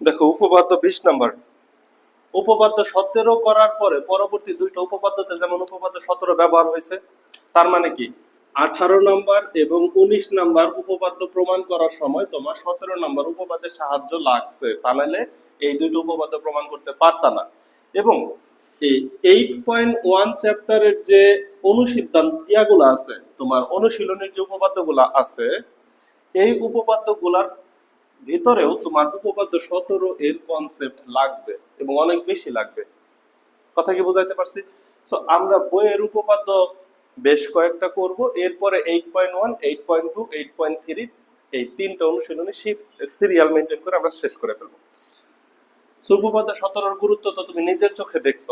দেখো, উপপাদ্য বিশ নাম্বার। উপপাদ্য সতেরো করার পরে পরবর্তী দুইটা উপপাদ্যতে যেমন উপপাদ্য সতেরো ব্যবহার হয়েছে, তার মানে কি? আঠারো নাম্বার এবং উনিশ নাম্বার উপপাদ্য প্রমাণ করার সময় তোমার সতেরো নাম্বার উপপাদ্যের সাহায্য লাগছে। তা নাহলে এই দুটো উপপাদ্য প্রমাণ করতে পারতা না। এবং এই এইট পয়েন্ট ওয়ান চ্যাপ্টারের যে অনুসিদ্ধান্ত ইয়াগুলো আছে, তোমার অনুশীলনের যে উপপাদ্যগুলো আছে, এই উপপাদ্যগুলার ভিতরেও তোমার উপপাদ্য সতেরো এর কনসেপ্ট লাগবে এবং অনেক বেশি লাগবে। কথা কি বুঝাইতে পারছি? সো আমরা বইয়ের উপপাদ্য বেশ কয়েকটা করব, এরপরে eight point one eight point two eight point three এই তিনটা অনুশীলনী সিরিয়াল মেনটেন করে আমরা শেষ করে ফেলব। উপপাদ্য সতেরোর গুরুত্ব তো তুমি নিজের চোখে দেখছ।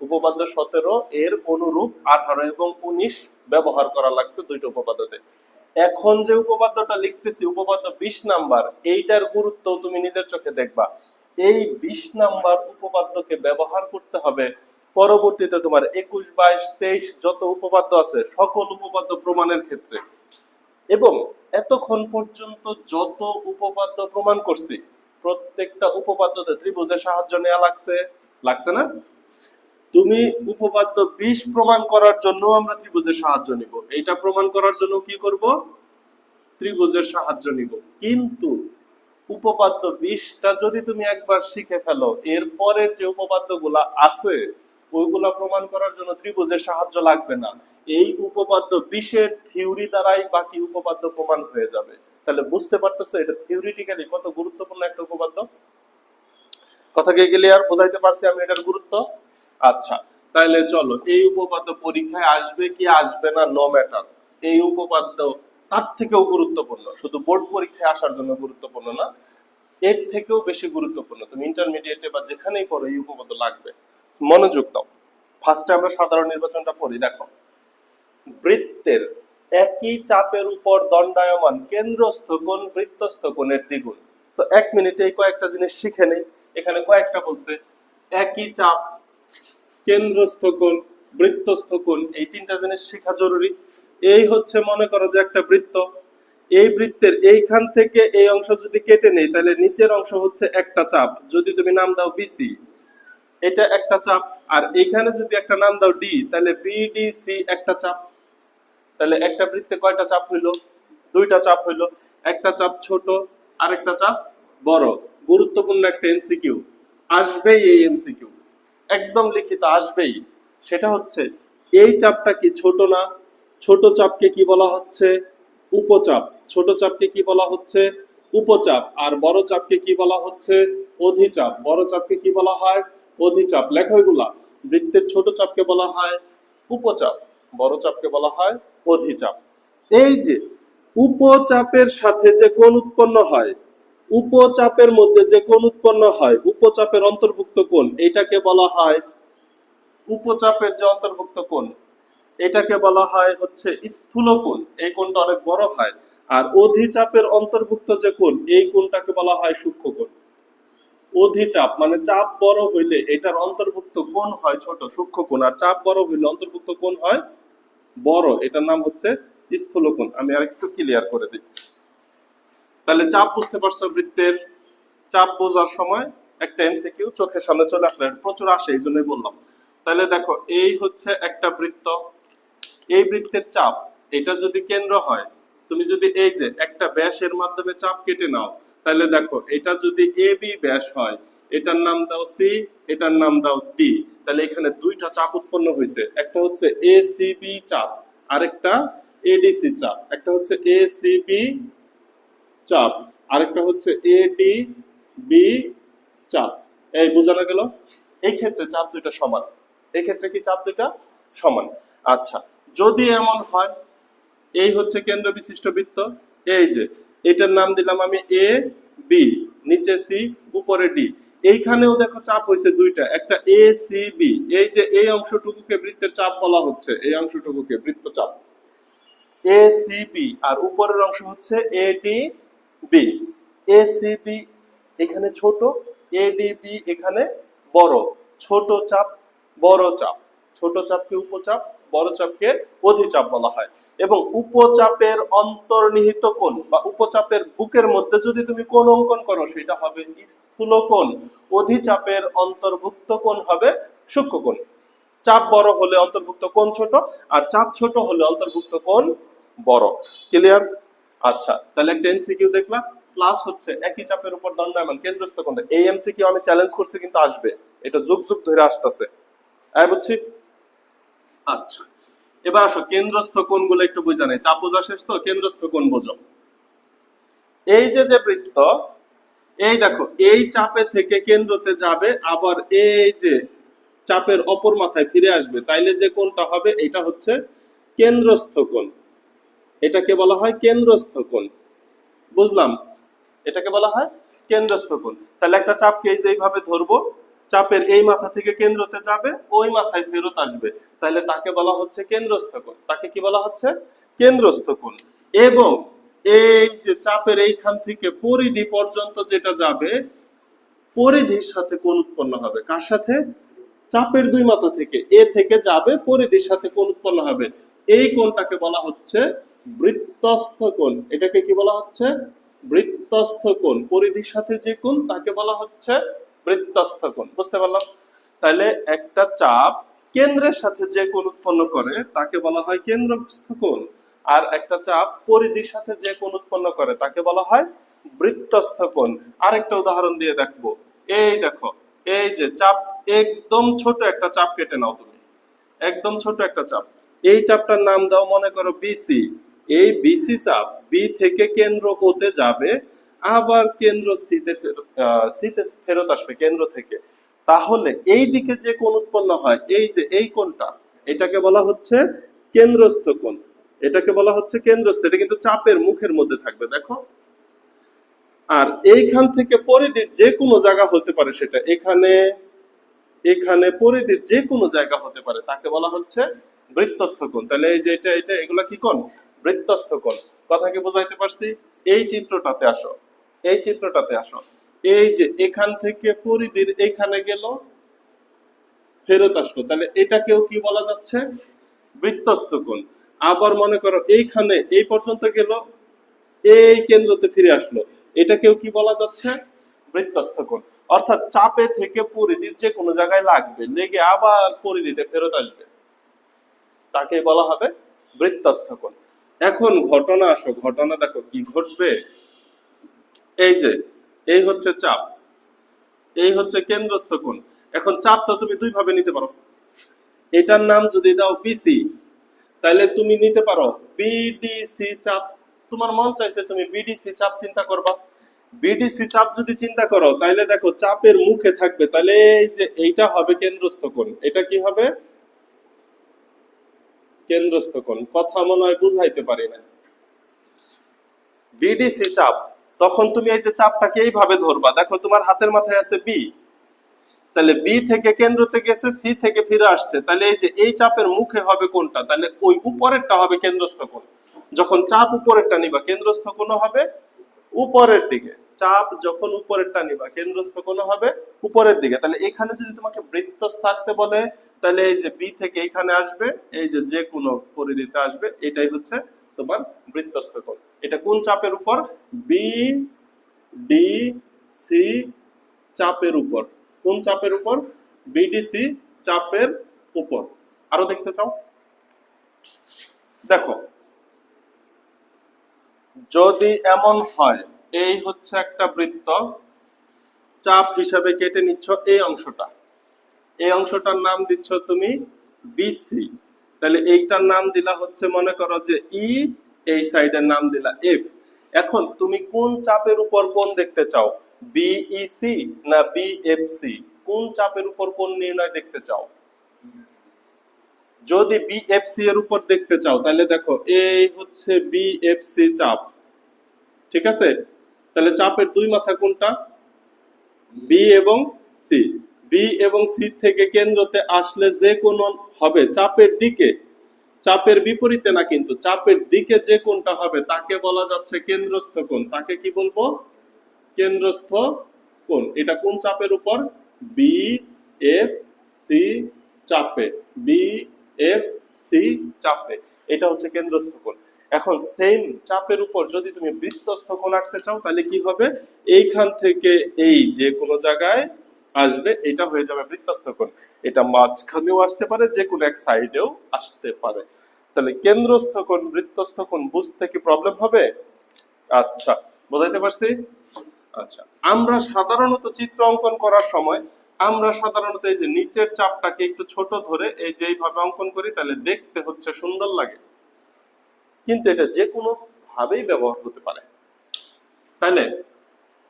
উপপাদ্য সতেরো এর অনুরূপ আঠারো এবং উনিশ ব্যবহার করা লাগছে দুইটা উপপাদ্যতে। এখন যে উপপাদ্যটা লিখতেছি, উপপাদ্য বিশ নাম্বার, এইটার গুরুত্ব তুমি নিজের চোখে দেখবা। এই বিশ নাম্বার উপপাদ্যকে ব্যবহার করতে হবে। পরবর্তীতে তোমার একুশ, বাইশ, তেইশ যত উপপাদ্য আছে, সকল উপপাদ্য প্রমাণের ক্ষেত্রে। এবং এতক্ষণ পর্যন্ত যত উপপাদ্য প্রমাণ করছি, প্রত্যেকটা উপপাদ্যতে ত্রিভুজের সাহায্য নেওয়া লাগছে। লাগছে না? তুমি উপপাদ্য বিশ প্রমাণ করার জন্য আমরা ত্রিভুজের সাহায্য নিব। এইটা প্রমাণ করার জন্য কি করব? ত্রিভুজের সাহায্য নিব। কিন্তু উপপাদ্য বিশটা যদি তুমি একবার শিখে ফেলো, এর পরের যে উপপাদ্যগুলা আছে, ওইগুলা প্রমাণ করার জন্য ত্রিভুজের সাহায্য লাগবে না। এই উপপাদ্য বিশের থিওরি দ্বারাই বাকি উপপাদ্য প্রমাণ হয়ে যাবে। তাহলে বুঝতে পারতেছো, এটা থিওরিটিক্যালি কত গুরুত্বপূর্ণ একটা উপপাদ্য? কথা কি ক্লিয়ার বোঝাইতে পারছি আমি এটার গুরুত্ব? আচ্ছা তাহলে চলো, এই উপপাদ্য পরীক্ষায় আসবে কি আসবে না নো ম্যাটার এই উপপাদ্য তার থেকেও গুরুত্বপূর্ণ, শুধু বোর্ড পরীক্ষায় আসার জন্য গুরুত্বপূর্ণ না, এর থেকেও বেশি গুরুত্বপূর্ণ। তুমি ইন্টারমিডিয়েটে বা যেখানেই পড়ো, এই উপপাদ্য লাগবে। মনোযোগ দাও। ফার্স্টে আমরা সাধারণ নির্বাচনটা পড়ি, দেখো। বৃত্তের একই চাপের উপর দণ্ডায়মান কেন্দ্রস্থ কোণ বৃত্তস্থ কোণের দ্বিগুণ। সো এক মিনিটে কয়েকটা জিনিস শিখে নেই। এখানে কয়েকটা বলছে, একই চাপ কেন্দ্রস্থ কোণ বৃত্তস্থ কোণ এই তিনটা জিনিস শেখা জরুরি। এই হচ্ছে মনে করো যে একটা বৃত্ত। এই বৃত্তের এইখান থেকে এই অংশ যদি কেটে নেই, তাহলে নিচের অংশ হচ্ছে একটা চাপ। যদি তুমি নাম দাও বিসি এটা একটা চাপ। আর এখানে যদি একটা নাম দাও ডি তাহলে বিডিসি একটা চাপ। তাহলে একটা বৃত্তে কয়টা চাপ হইল? দুইটা চাপ হইল। একটা চাপ ছোট আর একটা চাপ বড়। গুরুত্বপূর্ণ একটা এমসিকিউ আসবেই এই এমসিকিউ একদম লিখিত আসবেই। সেটা হচ্ছে, এই চাপটা কি ছোট না? ছোট চাপকে কি বলা হচ্ছে? উপচাপ। ছোট চাপকে কি বলা হচ্ছে? উপচাপ। আর বড় চাপকে কি বলা হচ্ছে? অধিচাপ। বড় চাপকে কি বলা হয়? অধিচাপ। লেখো এগুলা বৃত্তের ছোট চাপকে বলা হয় উপচাপ। বড় চাপকে বলা হয় অধিচাপ। এই যে, উপচাপের সাথে যে কোণ উৎপন্ন হয় উপচাপের মধ্যে যে কোণ উৎপন্ন হয়, উপচাপের অন্তর্ভুক্ত কোণ, এটাকে বলা হয় উপচাপের যে অন্তর্ভুক্ত কোণ, এটাকে বলা হয় হচ্ছে স্থূল কোণ, এই কোণটা অনেক বড় হয়। আর অধিচাপের অন্তর্ভুক্ত যে কোণ, এই কোণটাকে বলা হয় সূক্ষ্ম কোণ। অধিচাপ মানে চাপ বড় হইলে এটার অন্তর্ভুক্ত কোণ হয় ছোট, সূক্ষ্ম কোণ। আর চাপ বড় হইলে অন্তর্ভুক্ত কোণ হয় বড়, এটার নাম হচ্ছে স্থূল কোণ। আমি আরেকটু ক্লিয়ার করে দিই। তাহলে চাপ বুঝতে পারছ বৃত্তের চাপ বোঝার সময় একটা এমসিকিউ চোখের সামনে চলে আসলে প্রচুর আসে, এই জন্যই বললাম। তাহলে দেখো, এই হচ্ছে একটা বৃত্ত। এই বৃত্তের চাপ, এটা যদি কেন্দ্র হয়, তুমি যদি এই যে একটা ব্যাসের মাধ্যমে চাপ কেটে নাও, তাহলে দেখো, এটা যদি এ বি ব্যাস হয়, এটার নাম দাও সি, এটার নাম দাও ডি, তাহলে এখানে দুইটা চাপ উৎপন্ন হয়েছে। একটা হচ্ছে এ সি বি চাপ, আরেকটা এডিসি চাপ। একটা হচ্ছে এ সি বি চাপ। আরেকটা হচ্ছে এ ডি বি চাপ। এই বোঝানো গেল? এই ক্ষেত্রে চাপ দুইটা সমান। এই ক্ষেত্রে কি চাপ দুইটা? সমান। আচ্ছা যদি এমন হয়, এই হচ্ছে কেন্দ্র বিশিষ্ট বৃত্ত। এই যে, এটার নাম দিলাম আমি এ বি নিচে সি উপরে ডি এইখানেও দেখো চাপ হয়েছে দুইটা। একটা এ সি বি এই যে, এই অংশটুকুকে বৃত্তের চাপ বলা হচ্ছে। এই অংশটুকুকে বৃত্ত চাপ। এ সি বি আর উপরের অংশ হচ্ছে A D B A C B এখানে ছোট এ ডি বি এখানে বড়। ছোট চাপ, বড় চাপ। ছোট চাপকে উপচাপ, বড় চাপকে অধিচাপ বলা হয়। এবং উপচাপের অন্তর্নিহিত কোণ বা উপচাপের বুকের মধ্যে যদি তুমি কোণ অঙ্কন করো, সেটা হবে স্থূল কোণ। অধিচাপের অন্তর্ভুক্ত কোণ হবে সূক্ষ্ম কোণ। চাপ বড় হলে অন্তর্ভুক্ত কোণ ছোট, আর চাপ ছোট হলে অন্তর্ভুক্ত কোণ বড়। ক্লিয়ার আচ্ছা তাহলে একটা এমসিকিউ দেখলাম প্লাস হচ্ছে একই চাপের উপর দণ্ডায়মান, কেন্দ্রস্থ কোণটা এই এমসিকিউ আমি চ্যালেঞ্জ করছি কিন্তু আসবে, এটা যুগ যুগ ধরে আসতেছে। আয় বুঝছি? আচ্ছা এবার আসো, কেন্দ্রস্থ কোণগুলো একটু বুঝা নেই। চাপ বোঝা শেষ তো? কেন্দ্রস্থ কোণ বোঝো। এই যে যে বৃত্ত, এই দেখো, এই চাপে থেকে কেন্দ্রতে যাবে, আবার এই যে চাপের অপর মাথায় ফিরে আসবে, তাইলে যে কোণটা হবে, এটা হচ্ছে কেন্দ্রস্থ কোণ। এটাকে বলা হয় কেন্দ্রস্থ কোণ। বুঝলাম? এটাকে বলা হয় কেন্দ্রস্থ কোণ। তাহলে একটা চাপকে এই যে এইভাবে ধরবো, চাপের এই মাথা থেকে কেন্দ্রতে যাবে, ওই মাথায় ফেরত আসবে। তাহলে তাকে বলা হচ্ছে কেন্দ্রস্থ কোণ। তাকে কি বলা হচ্ছে? কেন্দ্রস্থ কোণ। এবং এই যে চাপের এইখান থেকে পরিধি পর্যন্ত যেটা যাবে, পরিধির সাথে কোণ উৎপন্ন হবে। কার সাথে? চাপের দুই মাথা থেকে। এ থেকে যাবে, পরিধির সাথে কোণ উৎপন্ন হবে। এই কোণটাকে বলা হচ্ছে বৃত্তস্থ কোণ এটাকে কি বলা হচ্ছে? বৃত্তস্থ কোণ পরিধির সাথে যে কোণ, তাকে বলা হচ্ছে বৃত্তস্থ কোণ বুঝতে পারলাম? তাহলে একটা চাপ কেন্দ্রের সাথে যে কোণ উৎপন্ন করে, তাকে বলা হয় কেন্দ্রস্থ কোণ আর একটা চাপ পরিধির সাথে যে কোণ উৎপন্ন করে, তাকে বলা হয় বৃত্তস্থ কোণ উদাহরণ দিয়ে দেখব। এই দেখো, এই যে চাপ, একদম ছোট একটা চাপ কেটে নাও তুমি। একদম ছোট একটা চাপ। এই চাপটার নাম দাও মনে করো বিসি। এই বিসি চাপ বি থেকে কেন্দ্র ওতে যাবে, আবার কেন্দ্র স্থিতে স্থিতে ফেরত আসবে কেন্দ্র থেকে। তাহলে এই দিকে যে কোণ উৎপন্ন হয়, এই যে এই কোণটা, এটাকে বলা হচ্ছে কেন্দ্রস্থ কোণ। এটাকে বলা হচ্ছে কেন্দ্রস্থ। এটা কিন্তু চাপের মুখের মধ্যে থাকবে, দেখো। আর এইখান থেকে পরিধির যে কোনো জায়গা হতে পারে সেটা। এখানে এখানে পরিধির যে কোনো জায়গা হতে পারে, তাকে বলা হচ্ছে বৃত্তস্থ কোণ। তাহলে এই যে এটা এটা, এগুলা কি কোণ? বৃত্তস্থ কোণ কথা কি বোঝাইতে পারছি? এই চিত্রটাতে আসো। এই চিত্রটাতে আসো। এই যে এখান থেকে পরিধির এখানে গেল, ফেরত আসলো। তাহলে এটাকেও কি বলা যাচ্ছে? বৃত্তস্থ কোণ। আবার মনে করো এইখানে এই পর্যন্ত গেল, এই কেন্দ্রতে ফিরে আসলো। এটাকেও কি বলা যাচ্ছে? বৃত্তস্থ কোণ। অর্থাৎ চাপে থেকে পরিধির যে কোনো জায়গায় লাগবে, লেগে আবার পরিধিতে ফেরত আসবে। তাকে বলা হবে বৃত্তস্থ কোণ। এখন ঘটনা আসো, ঘটনা দেখো, কি ঘটবে? এই যে, এই হচ্ছে চাপ। এই হচ্ছে কেন্দ্রস্থ কোণ। এখন চাপ তো তুমি দুই ভাবে নিতে পারো। এটার নাম যদি দাও বিসি তাহলে তুমি নিতে পারো বিডিসি চাপ। তোমার মন চাইছে তুমি বিডিসি চাপ চিন্তা করবা। বিডিসি চাপ যদি চিন্তা করো তাহলে দেখো চাপের মুখে থাকবে। তাহলে এই যে এইটা হবে কেন্দ্রস্থ কোণ। এটা কি হবে? কেন্দ্রস্থ কোণ কথা মনে হয় বুঝাইতে পারি না বিডিসি চাপ, তখন তুমি এই যে চাপটাকে এইভাবে ধরবা। দেখো, তোমার হাতের মাথায় আছে বি তাহলে বি থেকে কেন্দ্রতে গেছে সি থেকে ফিরে আসছে। তাহলে এই যে এই চাপের মুখে হবে কোনটা? তাহলে ওই উপরেরটা হবে কেন্দ্রস্থ কোণ। যখন চাপ উপরেরটা নিবা, কেন্দ্রস্থ কোণ হবে উপরের দিকে। চাপ যখন উপরেরটা নিবা, কেন্দ্রস্থ কোণ হবে উপরের দিকে। তাহলে এখানে যদি তোমাকে বৃত্ত থাকতে বলে তাহলে এই যে বি থেকে এখানে আসবে, এই যে যে কোনো পরিধিতে আসবে, এটাই হচ্ছে তোমার বৃত্তস্থ কোণ। এটা কোন চাপের উপর? বি ডি সি চাপের উপর। কোন চাপের উপর? বিডিসি চাপের উপর। আরও দেখতে চাও? দেখো, যদি এমন হয়, এই হচ্ছে একটা বৃত্ত, চাপ হিসাবে কেটে নিচ্ছ এই অংশটা। এই অংশটার নাম দিচ্ছ তুমি বিসি তাহলে এইটার নাম দিলা হচ্ছে, মনে করো যে ই এই সাইডের নাম দিলা এফ এখন তুমি কোন চাপের উপর কোন দেখতে চাও? বিইসি না বিএফসি কোন চাপের উপর কোন নির্ণয় দেখতে চাও? যদি বিএফসি এর উপর দেখতে চাও, তাহলে দেখো, এই হচ্ছে বিএফসি চাপ। ঠিক আছে? তাহলে চাপের দুই মাথা কোনটা? বি এবং সি বি এবং সি থেকে কেন্দ্রতে আসলে যে কোন হবে, চাপের দিকে, চাপের বিপরীতে না কিন্তু, চাপের দিকে যে কোনটা হবে, তাকে বলা যাচ্ছে কেন্দ্রস্থ কোণ। তাকে কি বলব? কেন্দ্রস্থ কোণ। এটা কোন চাপের উপর? বি এফ সি চাপে। বি এফ সি চাপে। এটা হচ্ছে কেন্দ্রস্থ কোণ। এখন সেম চাপের উপর যদি তুমি বৃত্তস্থ কোণ আঁকতে চাও, তাহলে কি হবে? এইখান থেকে এই যে কোনো জায়গায় আসবে, এটা হয়ে যাবে বৃত্তস্থ কোণ এটা মাঝখানেও আসতে পারে যে কোনো এক সাইডেও আসতে পারে। তাহলে কেন্দ্রস্থ কোণ বৃত্তস্থ কোণ বুঝতে কি প্রবলেম হবে? আচ্ছা বোঝাইতে পারছি? আচ্ছা আমরা সাধারণত চিত্র অঙ্কন করার সময়, আমরা সাধারণত এই যে নিচের চাপটাকে একটু ছোট ধরে এই যে এইভাবে অঙ্কন করি, তাহলে দেখতে হচ্ছে সুন্দর লাগে। কিন্তু এটা যে কোনো ভাবেই ব্যবহার হতে পারে। তাহলে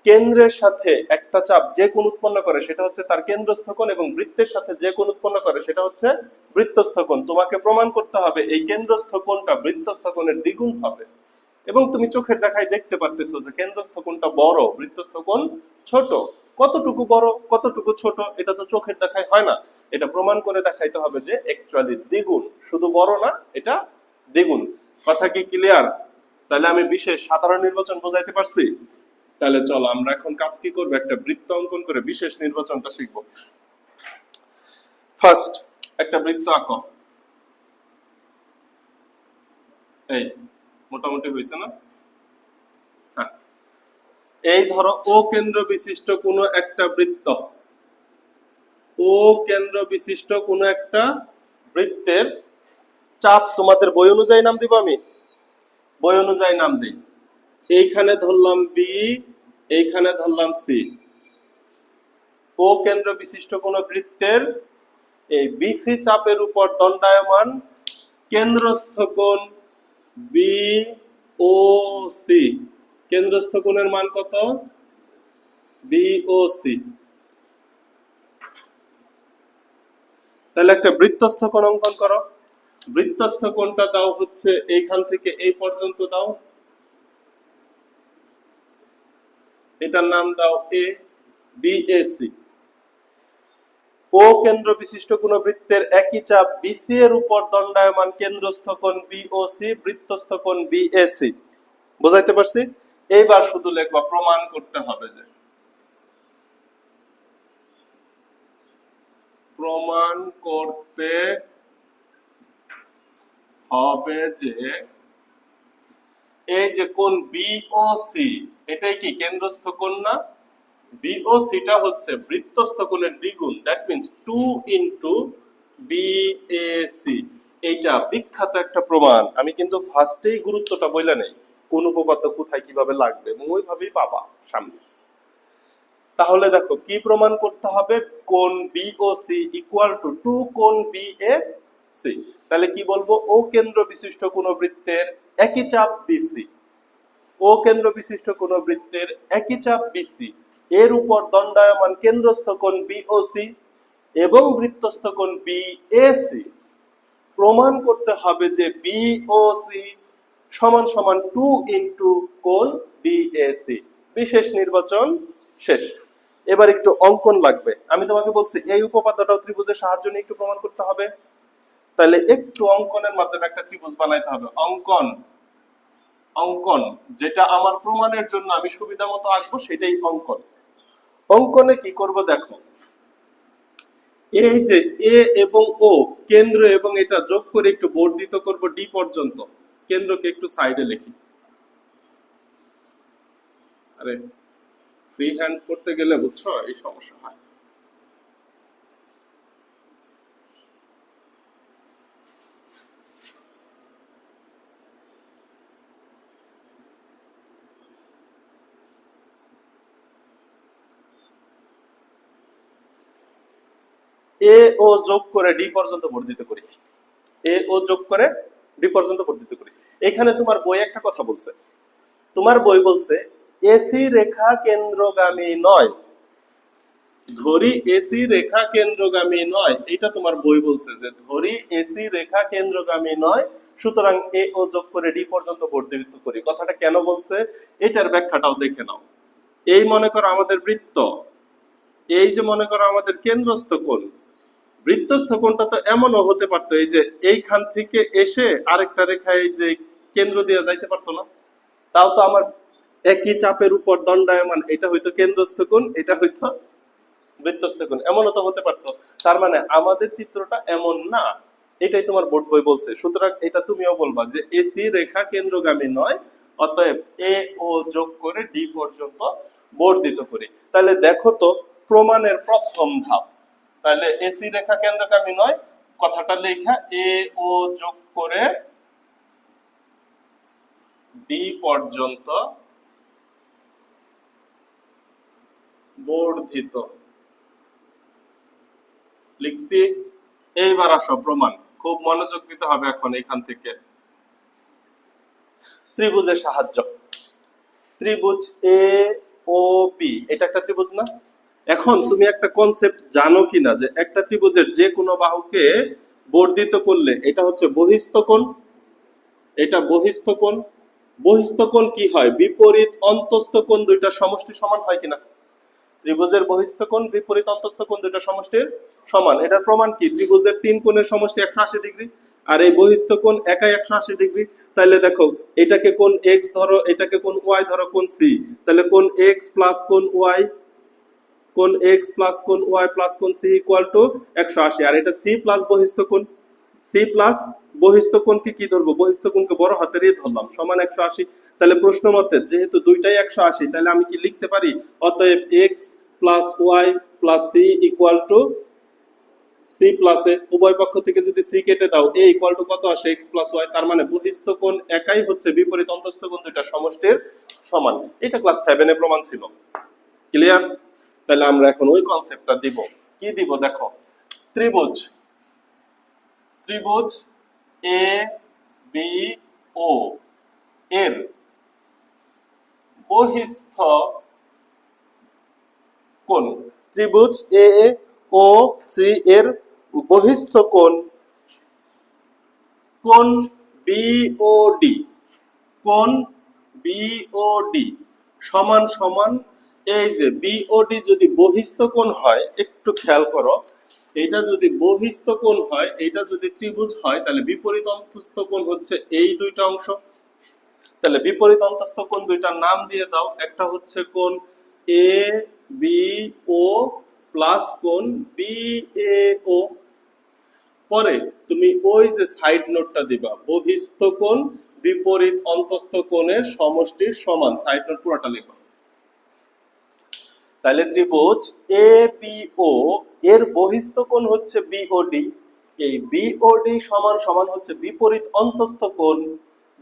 কেন্দ্রের সাথে একটা চাপ যে কোন উৎপন্ন করে সেটা হচ্ছে তার কেন্দ্রস্থ কোণ এবং বৃত্তের সাথে যে কোন উৎপন্ন করে সেটা হচ্ছে বৃত্তস্থ কোণ। তোমাকে প্রমাণ করতে হবে এই কেন্দ্রস্থ কোণটা বৃত্তস্থ কোণের দ্বিগুণ হবে। এবং তুমি চোখের দেখায় দেখতে পারতেছো যে কেন্দ্রস্থ কোণটা বড়, বৃত্তস্থ কোণ ছোট। কতটুকু বড়, কতটুকু ছোট, এটা তো চোখের দেখায় হয় না। এটা প্রমাণ করে দেখাইতে হবে যে অ্যাকচুয়ালি দ্বিগুণ। শুধু বড় না, এটা দ্বিগুণ। কথা কি ক্লিয়ার তাহলে আমি বিশেষ সাধারণ নির্বাচন বোঝাইতে পারছি? তাহলে চলো, আমরা এখন কাজ কি করব? একটা বৃত্ত অঙ্কন করে বিশেষ নির্বাচনটা শিখব। ফার্স্ট একটা বৃত্ত আঁকো। এই, মোটামুটি হয়েছে না? হ্যাঁ। এই ধরো, ও কেন্দ্র বিশিষ্ট কোনো একটা বৃত্ত। ও কেন্দ্র বিশিষ্ট কোনো একটা বৃত্তের চাপ তোমাদের বই অনুযায়ী নাম দিব আমি? বই অনুযায়ী নাম দিই। এইখানে ধরলাম বি এইখানে ধরলাম সি ও কেন্দ্র বিশিষ্ট কোন বৃত্তের এই বিসি চাপের উপর দণ্ডায়মান কেন্দ্রস্থ কোণ বি ও সি কেন্দ্রস্থ কোণের মান কত? বি ও সি তাহলে একটা বৃত্তস্থ কোণ অঙ্কন করো। বৃত্তস্থ কোণটা দাও হচ্ছে এইখান থেকে এই পর্যন্ত দাও। এটার নাম দাও এ বিএসি ও কেন্দ্র বিশিষ্ট কোন বৃত্তের একই চাপ বিসি এর উপর দণ্ডায়মান কেন্দ্রস্থ কোণ বিওসি বৃত্তস্থ কোণ বিএসি বুঝাইতে পারছি? এইবার শুধু লিখবা, প্রমাণ করতে হবে যে। প্রমাণ করতে হবে যে এই যে কোন বিওসি এটাই কি কেন্দ্রস্থ কোণ না? বিওসিটা হচ্ছে বৃত্তস্থ কোণের দ্বিগুণ that means two into BAC এইটা বিখ্যাত একটা প্রমাণ। আমি কিন্তু ফার্স্টেই গুরুত্বটা বইলে নেই, কোন উপপাদ্য কোথায় কীভাবে লাগবে, এবং ওইভাবেই পাবা সামনে। তাহলে দেখো, কি প্রমাণ করতে হবে? কোন বিওসি ইকুয়াল টু টু কোন বিএসি তাহলে কি বলব? ও কেন্দ্র বিশিষ্ট কোন বৃত্তের একই চাপ বিসি ও কেন্দ্র বিশিষ্ট কোন বৃত্তের একই চাপ বিসি এর উপর দণ্ডায়মান কেন্দ্রস্থ কোণ বিওসি এবং বৃত্তস্থ কোণ বিএসি প্রমাণ করতে হবে যে বিওসি সমান সমান টু ইন্টু কোণ বিএসি বিশেষ নির্বাচন শেষ। এবার একটু অঙ্কন লাগবে। আমি তোমাকে বলছি, এই উপপাদ্যটাও ত্রিভুজের সাহায্য নিয়ে একটু প্রমাণ করতে হবে। তাহলে একটু অঙ্কনের মাধ্যমে একটা ত্রিভুজ বানাইতে হবে। অঙ্কন। অঙ্কন, যেটা আমার প্রমাণের জন্য আমি সুবিধা মতো আসব সেটাই অঙ্কন। অঙ্কনে কি করব দেখো? এই যে এ এবং ও, কেন্দ্র এবং এটা যোগ করে একটু বর্ধিত করব ডি পর্যন্ত। কেন্দ্রকে একটু সাইডে লিখি। আরে ফ্রি হ্যান্ড করতে গেলে বুঝছ, এই সমস্যা হয়। এ ও যোগ করে ডি পর্যন্ত বর্ধিত করি। এ ও যোগ করে ডি পর্যন্ত বর্ধিত করি। এখানে তোমার বই একটা কথা বলছে। তোমার বই বলছে এসি রেখা কেন্দ্রগামী নয়। ধরি এসি রেখা কেন্দ্রগামী নয়। এটা তোমার বই বলছে যে ধরি এসি রেখা কেন্দ্রগামী নয়, সুতরাং এ ও যোগ করে ডি পর্যন্ত বর্ধিত করি। কথাটা কেন বলছে? এটার ব্যাখ্যাটাও দেখে নাও। এই মনে করো আমাদের বৃত্ত। এই যে মনে করো আমাদের কেন্দ্রস্থ কোণ বৃত্তস্থ তো এমনও হতে পারতো, এই যে এইখান থেকে এসে আরেকটা রেখা এই যে কেন্দ্র দিয়ে যাইতে পারতো না। তাও তো আমার একই চাপের উপর দণ্ডায়মান, এটা হয়তো কেন্দ্রস্থ কোণ এটা হয়তো বৃত্তস্থ কোণ এমনও তো হতে পারতো। তার মানে আমাদের চিত্রটা এমন না, এটাই তোমার বোর্ড বই বলছে। সুতরাং এটা তুমিও বলবা যে এসি রেখা কেন্দ্রগামী নয়, অতএব এ ও যোগ করে ডি পর্যন্ত বর্ধিত করি তাহলে দেখো তো প্রমাণের প্রথম ধাপ। তাহলে এসি রেখা কেন্দ্রগামী নয়, কথাটা লেখা এ ও যোগ করে ডি পর্যন্ত বর্ধিত। লিখছি, এইবার আসো প্রমাণ, খুব মনোযোগ দিতে হবে এখন এখান থেকে। ত্রিভুজের সাহায্য। ত্রিভুজ এ ও বি এটা একটা ত্রিভুজ না? এখন তুমি একটা কনসেপ্ট জানো কিনা যে একটা ত্রিভুজের যে কোনো বাহুকে বর্ধিত করলে, এটা হচ্ছে বহিস্থ কোণ। এটা বহিস্থ কোণ। বহিস্থ কোণ কি হয়? বিপরীত অন্তস্থ কোণ দুইটা সমষ্টি সমান হয় কিনা? ত্রিভুজের বহিস্থ কোণ, বিপরীত অন্তস্থ কোণ দুইটা সমষ্টির সমান। এটার প্রমাণ কি? ত্রিভুজের তিন কোণের সমষ্টি একশো আশি ডিগ্রি, আর এই বহিস্থ কোণ একাই একশো আশি ডিগ্রি। তাহলে দেখো, এটাকে কোন এক্স ধরো, এটাকে কোন ওয়াই ধরো কোন সি তাহলে কোন এক্স প্লাস কোন ওয়াই কোন এক্স প্লাস কোন ওয়াই প্লাস কোন সি ইকুয়াল টু একশো আশি। আর এটা সি প্লাস বহিস্থ কোণ। সি প্লাস বহিস্থ কোণকে কি ধরবো? বহিস্থ কোণকে বড় ধরলাম, সমান একশো আশি। তাহলে প্রশ্ন মতে, যেহেতু দুইটাই একশো আশি, তাহলে আমি কি লিখতে পারি? অতএব x plus y plus C equal to C উভয় পক্ষ থেকে যদি সি কেটে দাও এ ইকুয়াল টু কত আসে? এক্স প্লাস ওয়াই তার মানে বহিস্থ কোণ একাই হচ্ছে বিপরীত অন্তস্থ কোণ দুইটা সমষ্টির সমান। এটা ক্লাস প্রমাণ ছিল। ক্লিয়ার তাহলে আমরা এখন ওই কনসেপ্টটা দিব। কি দিব দেখো? ত্রিভুজ। ত্রিভুজ এ বি ও এর বহিস্থ কোণ। ত্রিভুজ এ ও সি এর বহিস্থ কোণ। কোণ বিওডি কোণ বিওডি সমান সমান এই যে বিওডি যদি বহিস্থ কোণ হয়, একটু খেয়াল করো এটা যদি বহিস্থ কোণ হয় এটা যদি ত্রিভুজ হয়, তাহলে বিপরীত অন্তস্থ কোণ হচ্ছে এই দুইটা অংশ। তাহলে বিপরীত অন্তস্থ কোণ দুইটার নাম দিয়ে দাও, একটা হচ্ছে কোণ এ বি ও প্লাস কোণ বি এ ও পরে তুমি ওই যে সাইড নোটটা দিবা, বহিস্থ কোণ বিপরীত অন্তস্থ কোণের সমষ্টির সমান সাইড নোট পুরোটা লেখো। তাহলে ত্রিভুজ এ ও এর বহিস্থ কোণ হচ্ছে বিওডি এই বিওডি সমান সমান হচ্ছে বিপরীত অন্তস্থ কোণ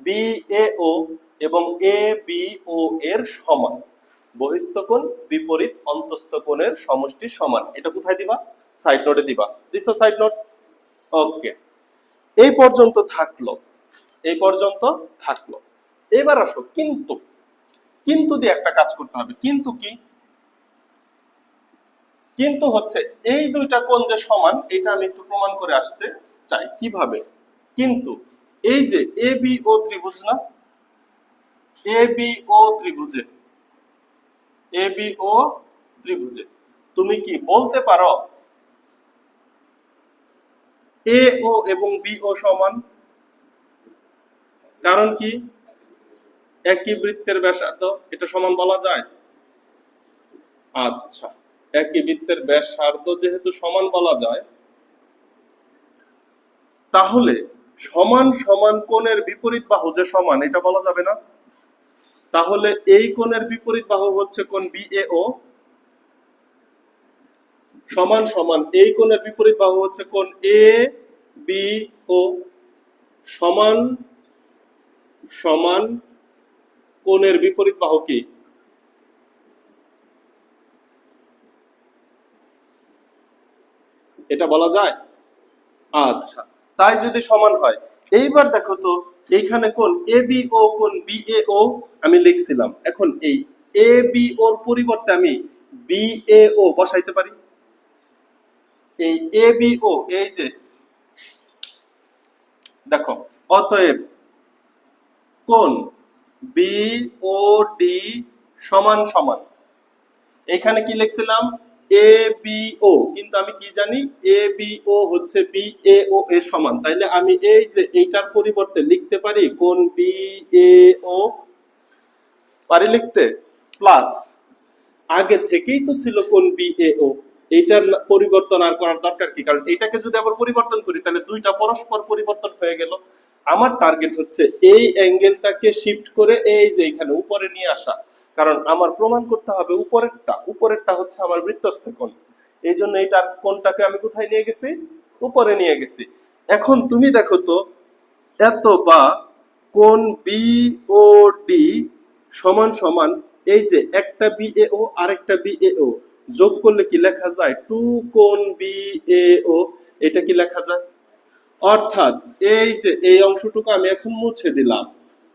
বিএও এবং এ ও এর সমান। বহিস্থ কোণ বিপরীত অন্তস্থ কোণের সমষ্টি সমান। এটা কোথায় দিবা? সাইড নোটে দিবা। দিছো সাইড নোট ওকে এই পর্যন্ত থাকল। এই পর্যন্ত থাকল। এবার আসো কিন্তু। কিন্তু দিয়ে একটা কাজ করতে হবে। কিন্তু কি? কিন্তু হচ্ছে এই দুইটা কোণ যে সমান, এটা আমি একটু প্রমাণ করে আসতে চাই। কীভাবে? কিন্তু এই যে এ বি ও ত্রিভুজ না? এ বি ও ত্রিভুজে। এ বি ও ত্রিভুজে। তুমি কি বলতে পারো? এ ও এবং বি ও সমান? কারণ কি? একই বৃত্তের ব্যাসার্ধ, এটা সমান বলা যায়? আচ্ছা। একই বৃত্তের ব্যাসার্ধ যেহেতু সমান বলা যায়, তাহলে সমান সমান কোণের বিপরীত বাহু যে সমান, এটা বলা যাবে না? তাহলে এই কোণের বিপরীত বাহু হচ্ছে কোণ বিএও সমান সমান এই কোণের বিপরীত বাহু হচ্ছে কোণ এ বি ও সমান সমান কোণের বিপরীত বাহু কি? এটা বলা যায়? আচ্ছা তাই যদি সমান হয়, এইবার দেখো তো, এইখানে কোন এ বি ও কোন বি এ ও আমি লিখছিলাম। এখন এই এ বি ওর পরিবর্তে আমি বি এ ও বসাইতে পারি। এই এ বি ও এই যে, দেখো, অতএব কোন? বি ও ডি সমান সমান। এখানে কি লিখছিলাম? এ বি ও কিন্তু আমি কি জানি? এ বি ও হচ্ছে বি এ ও এর সমান। তাইলে আমি এই যে এইটার পরিবর্তে লিখতে পারি কোন বি এ ও পারি লিখতে? প্লাস আগে থেকেই তো ছিল কোন বি এ ও এইটার পরিবর্তন আর করার দরকার কি? কারণ এটাকে যদি আবার পরিবর্তন করি, তাহলে দুইটা পরস্পর পরিবর্তন হয়ে গেল। আমার টার্গেট হচ্ছে এই অ্যাঙ্গেলটাকে শিফট করে এই যে এখানে উপরে নিয়ে আসা। কারণ আমার প্রমাণ করতে হবে উপরেরটা। উপরেরটা হচ্ছে আমার বৃত্তস্থ কোণ। এই জন্য এইটার কোণটাকে আমি কোথায় নিয়ে গেছি? উপরে নিয়ে গেছি। এখন তুমি দেখো তো, এত বা কোন ও ডি সমান সমান এই যে একটা বি এ ও আরেকটা বি এ ও যোগ করলে কি লেখা যায়? টু কোন বি এ ও এটা কি লেখা যায়? অর্থাৎ এই যে এই অংশটুকু আমি এখন মুছে দিলাম।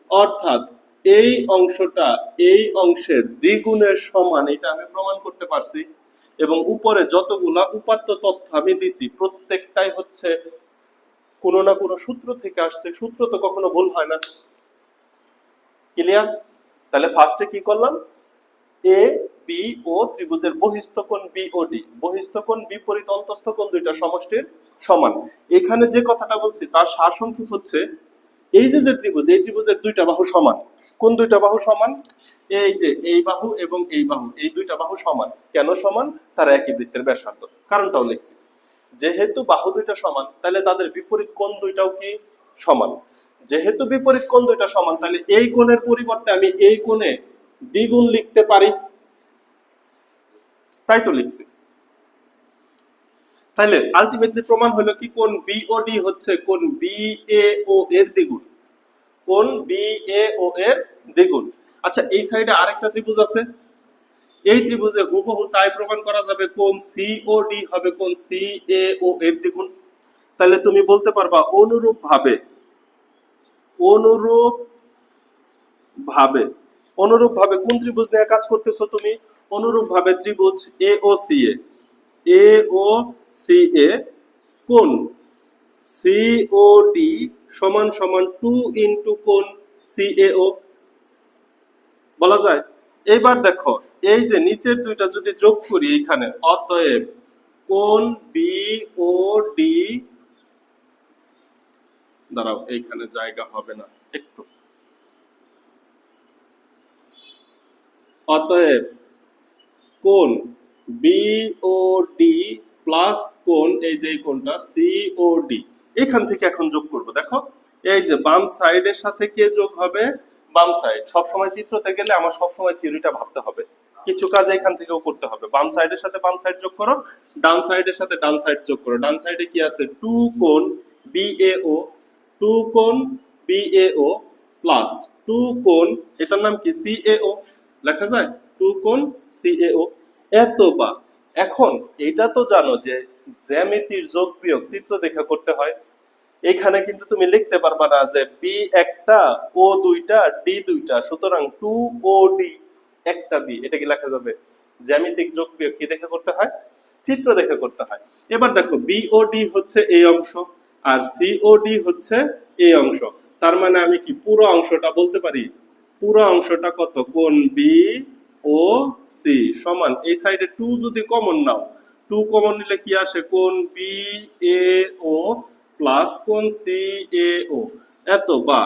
অর্থাৎ এই অংশটা, এই অংশের দ্বিগুণের সমান, এটা আমি প্রমাণ করতে পারছি। এবং উপরে যতগুলা উপাত্ত তথ্য আমি দিছি, প্রত্যেকটাই হচ্ছে কোনো না কোনো সূত্র থেকে আসছে। সূত্র তো কখনো ভুল হয় না। ক্লিয়ার তাহলে ফার্স্টে কি করলাম? এ বি ও ত্রিভুজের বহিস্থ কোণ বি ও ডি বহিস্থ কোণ বিপরীত অন্তস্থ কোণ দুইটা সমষ্টির সমান। এখানে যে কথাটা বলছি, তার সারসংক্ষেপ হচ্ছে এই যে যে ত্রিভুজ, এই ত্রিভুজের দুইটা বাহু সমান। কোন দুইটা বাহু সমান? এই যে এই বাহু এবং এই বাহু, এই দুইটা বাহু সমান। কেন সমান? তারা একই বৃত্তের ব্যাসার্ধ। কারণটাও লিখছি। যেহেতু বাহু দুইটা সমান, তাহলে তাদের বিপরীত কোণ দুইটাও কি? সমান। যেহেতু বিপরীত কোণ দুইটা সমান, তাহলে এই কোণের পরিবর্তে আমি এই কোণে দ্বিগুণ লিখতে পারি। তাই তো লিখছি। তাহলে আলটিমেটলি প্রমাণ হলো কি কোন বি ও ডি হচ্ছে কোন বি এ ও এর দ্বিগুণ। কোন বি এ ও এর দ্বিগুণ। আচ্ছা এই সাইডে আরেকটা ত্রিভুজ আছে। এই ত্রিভুজে হুবহু তাই প্রমাণ করা যাবে কোন সি ও ডি হবে কোন সি এ ও এর দ্বিগুণ। তাহলে তুমি বলতে পারবা অনুরূপ ভাবে অনুরূপ ভাবে অনুরূপ ভাবে কোন ত্রিভুজ নিয়ে কাজ করতেছো তুমি? অনুরূপ ভাবে ত্রিভুজ এ ও সি এ এ ও সি এ কোন সি ও ডি সমান সমান টু ইন্টু কোন সি এ ও বলা যায়, এইবার দেখো, এই যে নিচের দুইটা যদি যোগ করি এখানে, অতএব কোন বি ও ডি দাঁড়াও, এইখানে জায়গা হবে না, একটু। অতএব কোন বি ও ডি প্লাস কোন এই যে কোনটা সি ও ডি এখান থেকে এখন যোগ করব, দেখো। এই যে বাম সাইডের সাথে কে যোগ হবে? বাম সাইড সব সময় চিত্রতে গেলে আমার সব সময় থিওরিটা ভাবতে হবে। কিছু কাজ এখান থেকেও করতে হবে। বাম সাইডের সাথে বাম সাইড যোগ করো, ডান সাইডের সাথে ডান সাইড যোগ করো। ডান সাইডে কি আছে? টু কোন বি এ ও টু কোন B A O plus two কোন এটার নাম কি? সি এ ও লেখা যায়? টু কোন সি এ ও এত বা এখন এটা তো জানো যে জ্যামিতির যোগ বিয়োগ চিত্র দেখা করতে হয়। এখানে কিন্তু তুমি লিখতে পারবা না যে বি একটা ও দুইটা ডি দুইটা। সুতরাং টু ও ডি একটা বি এটা কি লেখা যাবে? জ্যামিতিক যোগ বিয়োগ কি দেখে করতে হয়? চিত্র দেখে করতে হয়। এবার দেখো বি ও ডি হচ্ছে এই অংশ আর সি ও ডি হচ্ছে এই অংশ। তার মানে আমি কি পুরো অংশটা বলতে পারি? পুরো অংশটা কত? কোন বি ও সি সমান এই সাইডে টু যদি কমন নাও টু কমন নিলে কি আসে? কোন বি এ ও প্লাস কোন সি এ ও এত বা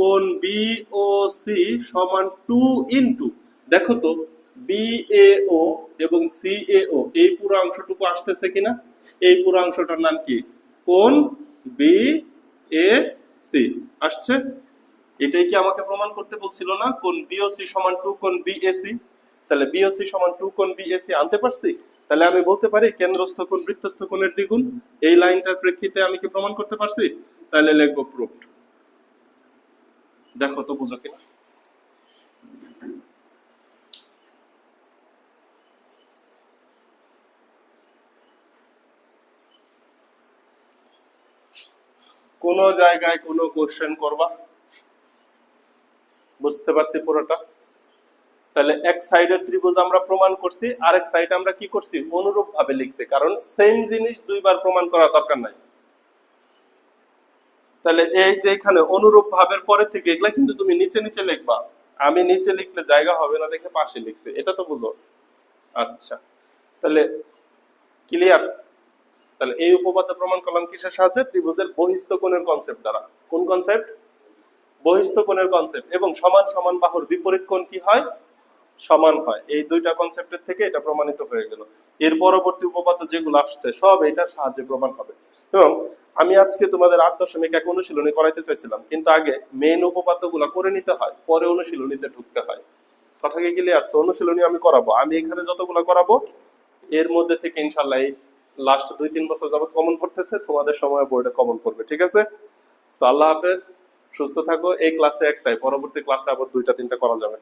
কোন বি ও সি সমান টু ইন্টু দেখো তো বি এ ও এবং সি এ ও এই পুরো অংশটুকু আসতেছে কিনা? এই পুরো অংশটার নাম কি? কোন বি এ সি আসছে? এটাই কি আমাকে প্রমাণ করতে বলছিল না? কোন বিওসি সমান টু কোন বিএসি তাহলে বিওসি সমান টু কোন বিএসি আনতে পারছি? তাহলে আমি বলতে পারি কেন্দ্রস্থ কোণ, বৃত্তস্থ কোণের দ্বিগুণ। এই লাইনটার প্রেক্ষিতে আমি কি প্রমাণ করতে পারছি? তাহলে লিখব প্রুফড দেখো তো বুঝো কিনা কোন জায়গায় কোনো কোশ্চেন করবা? বুঝতে পারছি পুরোটা? তাহলে এক সাইডের ত্রিভুজ আমরা প্রমাণ করছি, আরেক সাইড আমরা কি করছি? অনুরূপ ভাবে লিখছি, কারণ সেম জিনিস দুইবার প্রমাণ করা দরকার নাই। তাহলে এই যে এখানে অনুরূপ ভাবের পরে থেকে, এগুলা কিন্তু তুমি নিচে নিচে লিখবা। আমি নিচে লিখলে জায়গা হবে না দেখে পাশে লিখছি, এটা তো বুঝো। আচ্ছা তাহলে ক্লিয়ার তাহলে এই উপপাদ্য প্রমাণ করলাম কিসের সাহায্যে? ত্রিভুজের বহিস্থ কোণের কনসেপ্ট দ্বারা। কোন কনসেপ্ট বহিস্থ কোণের কনসেপ্ট এবং সমান সমান বাহুর বিপরীত কোণ কি হয়? সমান হয়। এই দুইটা কনসেপ্টের থেকে এটা প্রমাণিত হয়ে গেল। এর পরবর্তী উপপাদ্য যেগুলো আসছে, সব এটার সাহায্যে প্রমাণ হবে। এবং আমি আজকে তোমাদের আট দশমিক এক অনুশীলনী করাইতে চাইছিলাম, কিন্তু আগে মেইন উপপাদ্যগুলা করে নিতে হয়, পরে অনুশীলনীতে ঢুকতে হয়। কথা কি ক্লিয়ার অনুশীলনী আমি করাবো। আমি এখানে যতগুলো করাবো, এর মধ্যে থেকে ইনশাল্লাহ লাস্ট দুই তিন বছর যাবত কমন করতেছে, তোমাদের সময় বোর্ডে কমন করবে। ঠিক আছে? আল্লাহ হাফেজ। সুস্থ থাকো এই ক্লাসে একটাই পরবর্তী ক্লাসে আবার দুইটা তিনটা করা যাবে।